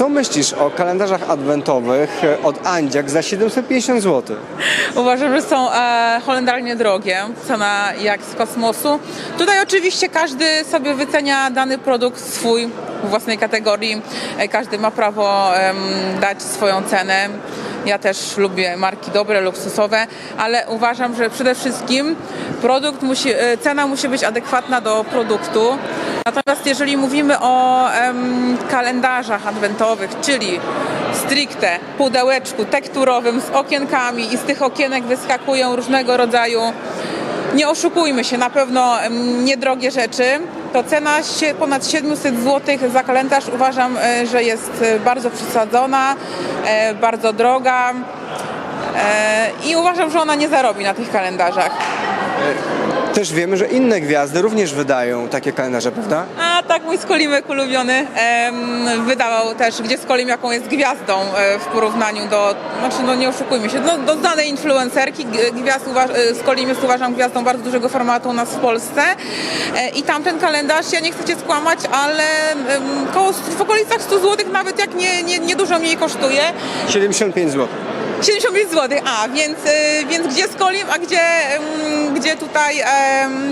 Co myślisz o kalendarzach adwentowych e, od Andziak za 750 zł? Uważam, że są e, holendarnie drogie, cena jak z kosmosu. Tutaj oczywiście każdy sobie wycenia dany produkt swój w własnej kategorii. E, każdy ma prawo dać swoją cenę. Ja też lubię marki dobre, luksusowe, ale uważam, że przede wszystkim produkt musi, e, cena musi być adekwatna do produktu. Natomiast jeżeli mówimy o em, kalendarzach adwentowych, czyli stricte pudełeczku tekturowym z okienkami i z tych okienek wyskakują różnego rodzaju, nie oszukujmy się, na pewno em, niedrogie rzeczy, to cena ponad 700 zł za kalendarz uważam, e, że jest e, bardzo przesadzona, e, bardzo droga i uważam, że ona nie zarobi na tych kalendarzach. Też wiemy, że inne gwiazdy również wydają takie kalendarze, prawda? A tak, mój Skolimek ulubiony em, wydawał też, gdzie Skolim jaką jest gwiazdą e, w porównaniu do, znaczy no nie oszukujmy się, no, do znanej influencerki. G- Gwiazd uważ, e, Skolim jest uważam gwiazdą bardzo dużego formatu u nas w Polsce e, i tamten kalendarz, ja nie chcę Cię skłamać, ale em, koło, w okolicach 100 zł nawet jak nie, nie, nie dużo mniej kosztuje. 75 zł. 75 zł, a więc, y, więc gdzie Skolim, a gdzie, ym, gdzie tutaj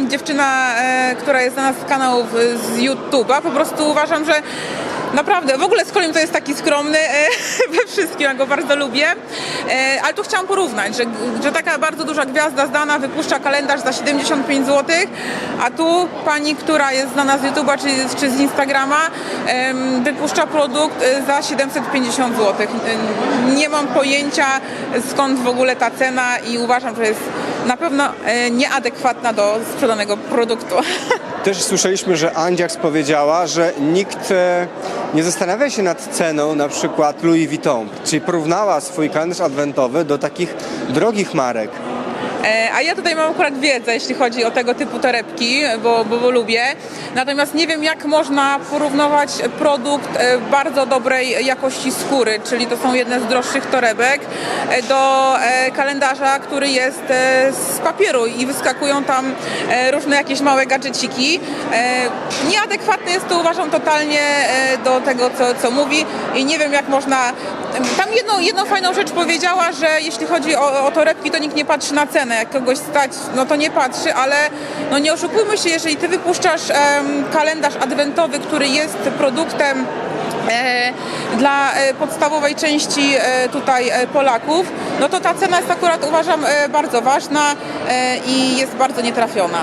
dziewczyna, e, która jest znana z kanałów y, z YouTube'a, po prostu uważam, że naprawdę, w ogóle Skolim to jest taki skromny e, we wszystkim, ja go bardzo lubię, e, ale tu chciałam porównać, że, że taka bardzo duża gwiazda znana wypuszcza kalendarz za 75 zł, a tu pani, która jest znana z YouTube'a czy, czy z Instagrama, wypuszcza produkt e, za 750 zł. Nie mam pojęcia skąd w ogóle ta cena i uważam, że jest na pewno nieadekwatna do sprzedanego produktu. Też słyszeliśmy, że Andziaks powiedziała, że nikt nie zastanawia się nad ceną na przykład Louis Vuitton, czyli porównała swój kalendarz adwentowy do takich drogich marek. E, A ja tutaj mam akurat wiedzę, jeśli chodzi o tego typu torebki, bo, bo, bo lubię. Natomiast nie wiem, jak można porównywać produkt e, bardzo dobrej jakości skóry, czyli to są jedne z droższych torebek, e, do kalendarza, który jest z papieru i wyskakują tam różne jakieś małe gadżeciki. Nieadekwatne jest to uważam totalnie do tego, co, co mówi i nie wiem, jak można... Tam jedną, jedną fajną rzecz powiedziała, że jeśli chodzi o, o torebki, to nikt nie patrzy na cenę. Jak kogoś stać, no to nie patrzy, ale no nie oszukujmy się, jeżeli ty wypuszczasz kalendarz adwentowy, który jest produktem e, dla e, podstawowej części e, tutaj Polaków, no to ta cena jest akurat uważam bardzo ważna i jest bardzo nietrafiona.